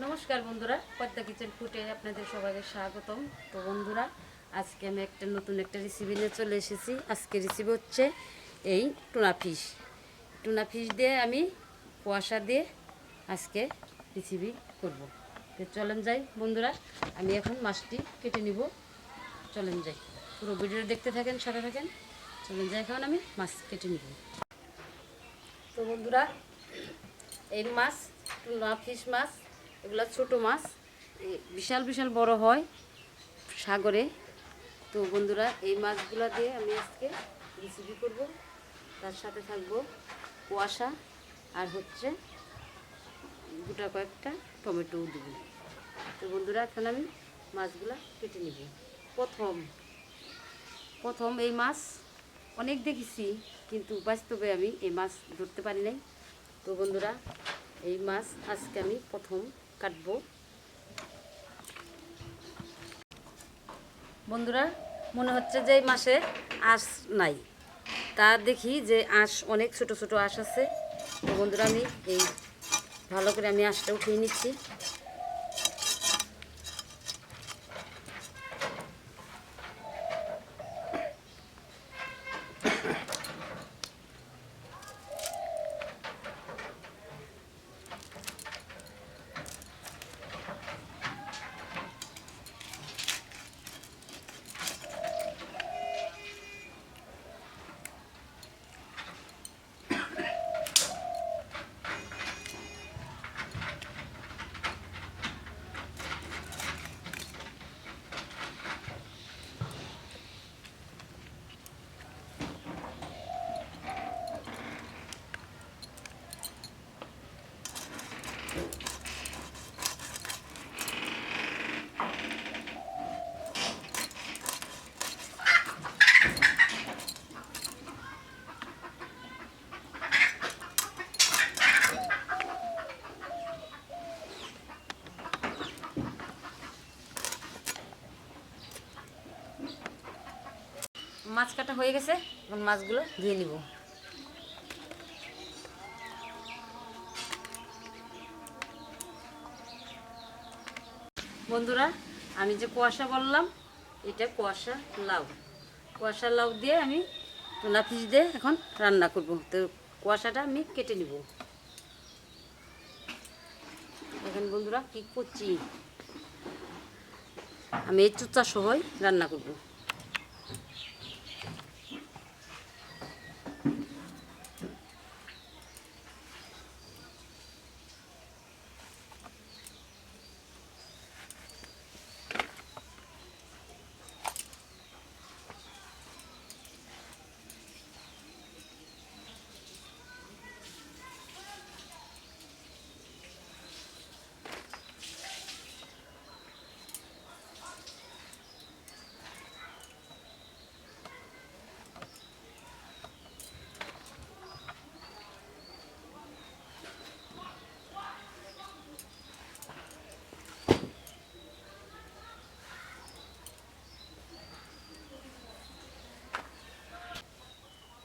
নমস্কার বন্ধুরা, পদ্মা কিচেন ফুটে আপনাদের সবাইকে স্বাগতম। তো বন্ধুরা, আজকে আমি একটা নতুন একটা রেসিপি নিয়ে চলে এসেছি। আজকে রেসিপি হচ্ছে এই টুনা ফিশ। টুনা ফিশ দিয়ে আমি কুয়াশা দিয়ে আজকে রেসিপি করব। তো চলেন যাই বন্ধুরা, আমি এখন মাছটি কেটে নিব। চলেন যাই। পুরো ভিডিও দেখতে থাকেন, সাথে থাকেন। চলেন যাই, এখন আমি মাছ কেটে নিব। তো বন্ধুরা, এই মাছ, টুনা ফিশ মাছ এগুলো ছোটো মাছ। বিশাল বিশাল বড় হয় সাগরে। তো বন্ধুরা, এই মাছগুলো দিয়ে আমি আজকে রেসিপি করব। তার সাথে থাকব কুয়াশা আর হচ্ছে গোটা কয়েকটা টমেটোও দেবো। তো বন্ধুরা, এখন আমি মাছগুলো কেটে নিব। প্রথম প্রথম এই মাছ অনেক দেখেছি, কিন্তু বাস্তবে আমি এই মাছ ধরতে পারি নাই। তো বন্ধুরা, এই মাছ আজকে আমি প্রথম কাটবো। বন্ধুরা, মনে হচ্ছে যে এই মাসে আঁশ নাই। তা দেখি যে আঁশ অনেক ছোট ছোট আঁশ আছে। তো বন্ধুরা, আমি এই ভালো করে আমি আঁশটা উঠিয়ে নিচ্ছি। মাছ কাটা হয়ে গেছে, এখন মাছগুলো ধুয়ে নিব। বন্ধুরা, আমি যে কুয়াশা বললাম, এটা কুয়াশা লাউ। কুয়াশা লাউ দিয়ে আমি টুনা ফিশ দিয়ে এখন রান্না করব। তো কুয়াশাটা আমি কেটে নিব। এখন বন্ধুরা, কি করছি আমি এই চুচা সহই রান্না করব।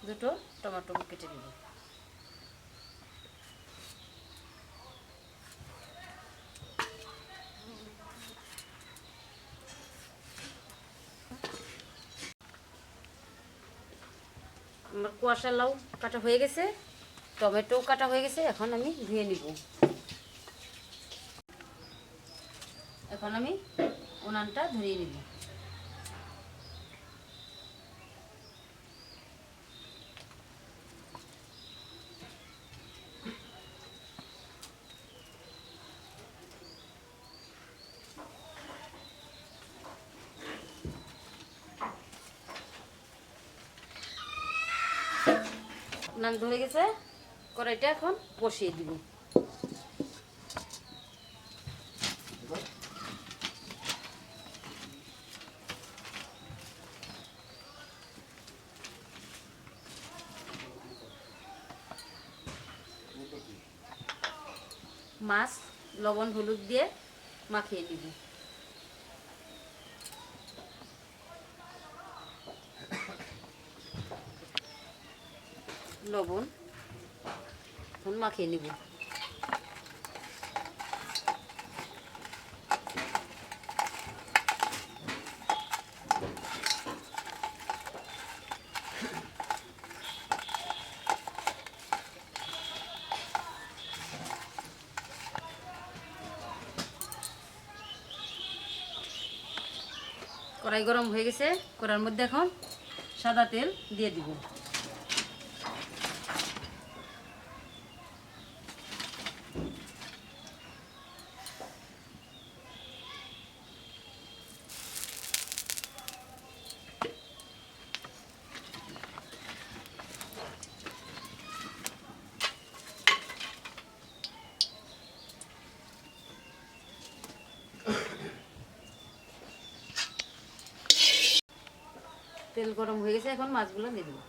দুটো টমেটো কেটে নিব। আমার কুয়াশা লাউ কাটা হয়ে গেছে টমেটো কাটা হয়ে গেছে, এখন আমি ধুয়ে নিব। এখন আমি উনানটা ধরিয়ে নিব। নান ধরে গেছে কড়াইটা এখন বসিয়ে দিব। মাছ লবণ হলুদ দিয়ে মাখিয়ে নিব লবণ এখন মাখিয়ে নিব। কড়াই গরম হয়ে গেছে, কড়ার মধ্যে এখন সাদা তেল দিয়ে দিব। তেল গরম হয়ে গেছে এখন মাছগুলো দিয়ে দেবো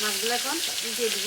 মাছগুলো এখন দিয়ে দিব।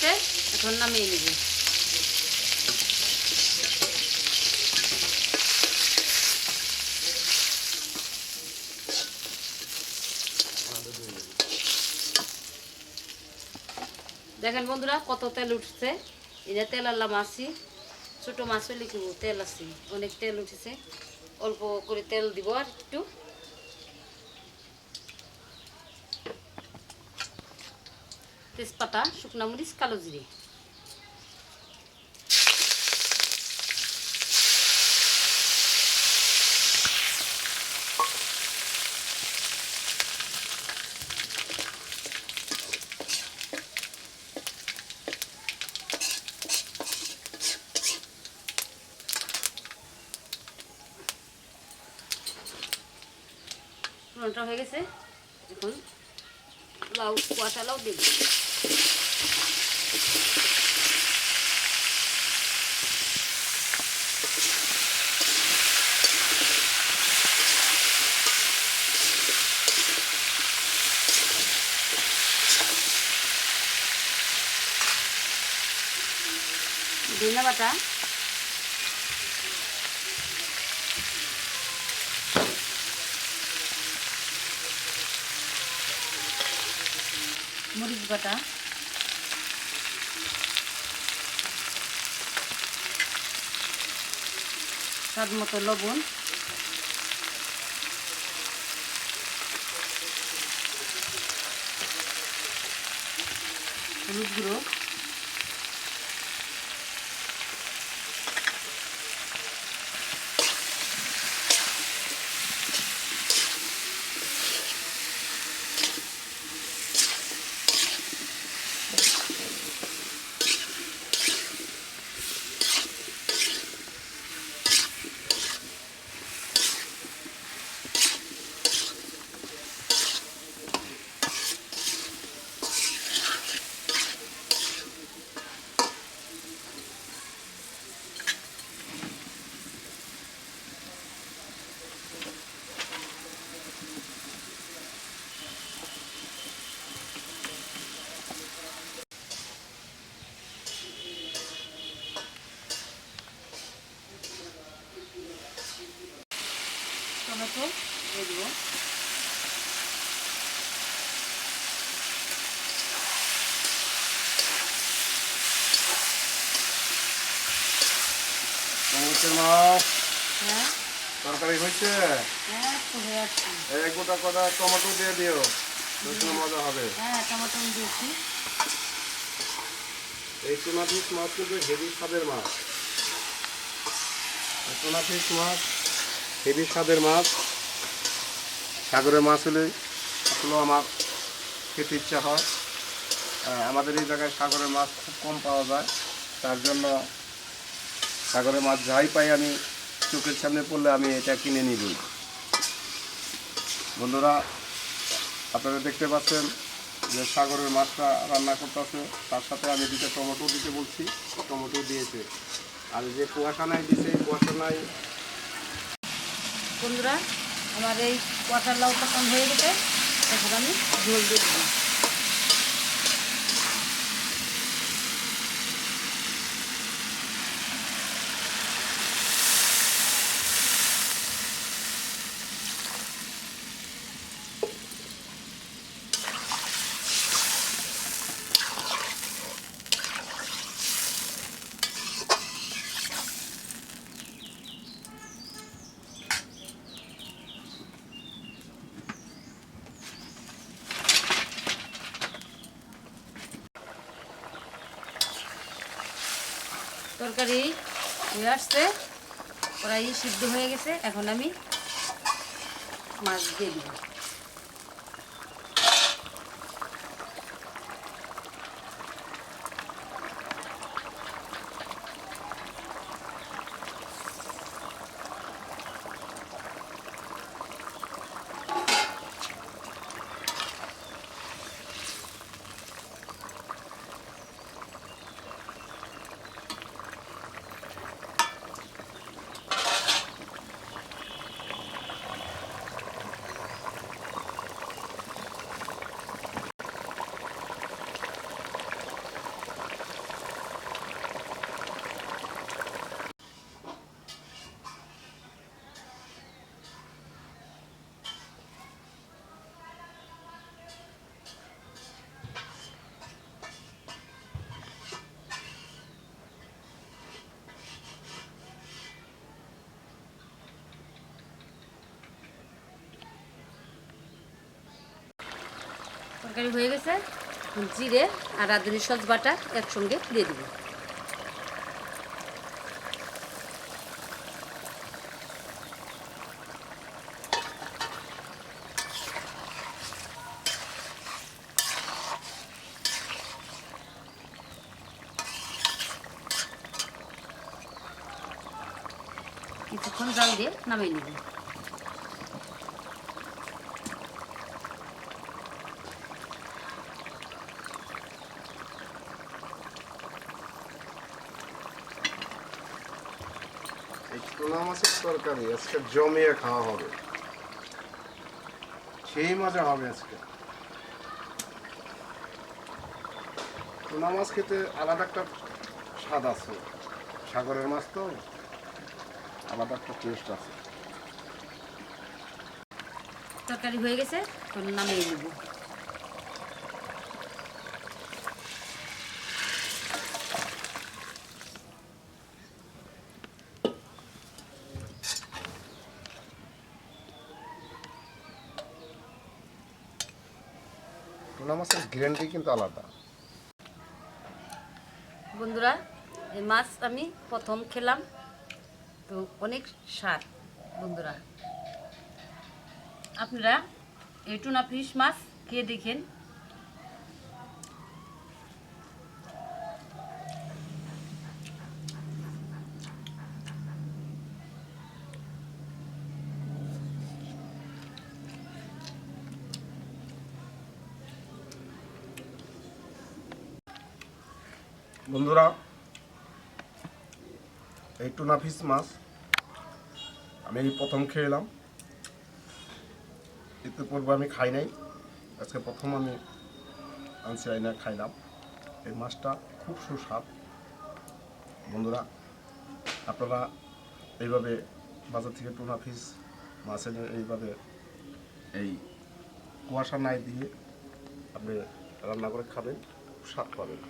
ভাজা হয়ে গেছে এখন নামিয়ে নিব। দেখেন বন্ধুরা, কত তেল উঠছে। এটা তেল আনলাম আসি ছোটো মাছ হলে কি তেল আছে অনেক তেল উঠেছে। অল্প করে তেল দিব আর একটু। তেজপাতা শুকনা মরিচ কালো জিরে। হয়ে গেছে। এখন লাউ কুয়াশা লাউ দেব ধনে বাটা মরিচ বাটা। স্বাদ মতো লবণ। হলুদ গুঁড়ো। টমেটো দিয়ে দেবো। হ্যাঁ? তরকারি হয়েছে? হ্যাঁ গোটা কটা টমেটো দিয়ে দিও রসুন মজা হবে। হ্যাঁ টমেটো দিয়েছি। এই টুনা ফিস মাছ কিন্তু হেভি স্বাদের মাছ। টুনা ফিস মাছ হেভি স্বাদের মাছ, সাগরের মাছ হলে আসলে আমার খেতে ইচ্ছা হয়। আমাদের এই জায়গায় সাগরের মাছ খুব কম পাওয়া যায়, তার জন্য সাগরের মাছ যাই পাই আমি চোখের সামনে পড়লে আমি এটা কিনে নিবই বন্ধুরা, আপনারা দেখতে পাচ্ছেন যে সাগরের মাছটা রান্না করতেছে, তার সাথে আমি দুটো টমেটো দিতে বলছি, টমেটো দিয়েছে। আর যে কুয়াশা নাই দিছে কুয়াশা নাই বন্ধুরা আমার এই কোয়াটার লাউটা কম হয়ে গেছে। এখন আমি ঝোল দিয়ে দেবো তরকারি হয়ে আসছে। প্রায় সিদ্ধ হয়ে গেছে। এখন আমি মাছ দিয়ে দিব। তরকারি হয়ে গেছে। জিরে আর রাঁধুনি সস বাটা একসঙ্গে দিয়ে দিব। কিছুক্ষণ জাল দিয়ে নামিয়ে নেব এই টুনা মাছের তরকারি, আজকে জমিয়ে খাওয়া হবে। সেই মজা হবে আজকে। মাছ খেতে আলাদা একটা স্বাদ আছে। সাগরের মাছ তো, আলাদা একটা টেস্ট আছে। তরকারি হয়ে গেছে নামিয়ে নেব টুনা মাছের গ্যারান্টি কিন্তু আলাদা। বন্ধুরা, এই মাছ আমি প্রথম খেলাম। তো অনেক স্বাদ, বন্ধুরা। আপনারা এই টুনা ফিশ মাছ খেয়ে দেখেন। বন্ধুরা, এই টুনা ফিশ মাছ আমি এই প্রথম খেয়ে এলাম। এতে পূর্বে আমি খাই নাই। আজকে প্রথম আমি আনছি আইনা খাইলাম। এই মাছটা খুব সুস্বাদ। বন্ধুরা, আপনারা এইভাবে বাজার থেকে টুনা ফিশ মাছ এনে এইভাবে এই কুয়াশা নাই দিয়ে আপনি রান্না করে খাবেন, খুব স্বাদ পাবেন।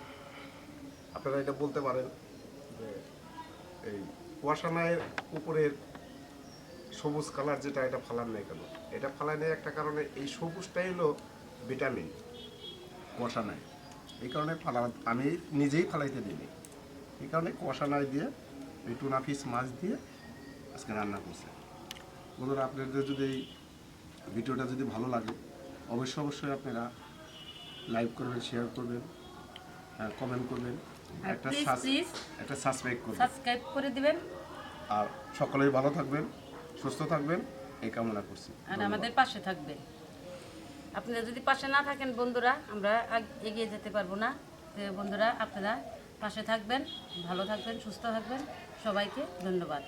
আপনারা এটা বলতে পারেন যে এই কুয়াশা নায়ের উপরের সবুজ কালার যেটা, এটা ফালার নেই কেন? এটা ফালাই নেই একটা কারণে এই সবুজটাই হলো ভিটামিন কুয়াশা নাই এই কারণে ফালা আমি নিজেই ফালাইতে দিইনি। এই কারণে কুয়াশা নাই দিয়ে এই টুনা ফিস মাছ দিয়ে আজকে রান্না করছে। বন্ধুরা, আপনাদের যদি এই ভিডিওটা যদি ভালো লাগে, অবশ্যই অবশ্যই আপনারা লাইক করবেন, শেয়ার করবেন কমেন্ট করবেন। একটা প্লিজ একটা সাবস্ক্রাইব করবেন। সাবস্ক্রাইব করে দিবেন। আর সকলেই ভালো থাকবেন সুস্থ থাকবেন এই কামনা করছি। আর আমাদের পাশে থাকবেন। আপনারা যদি পাশে না থাকেন বন্ধুরা আমরা এগিয়ে যেতে পারব না। বন্ধুরা আপনারা পাশে থাকবেন ভালো থাকবেন সুস্থ থাকবেন। সবাইকে ধন্যবাদ।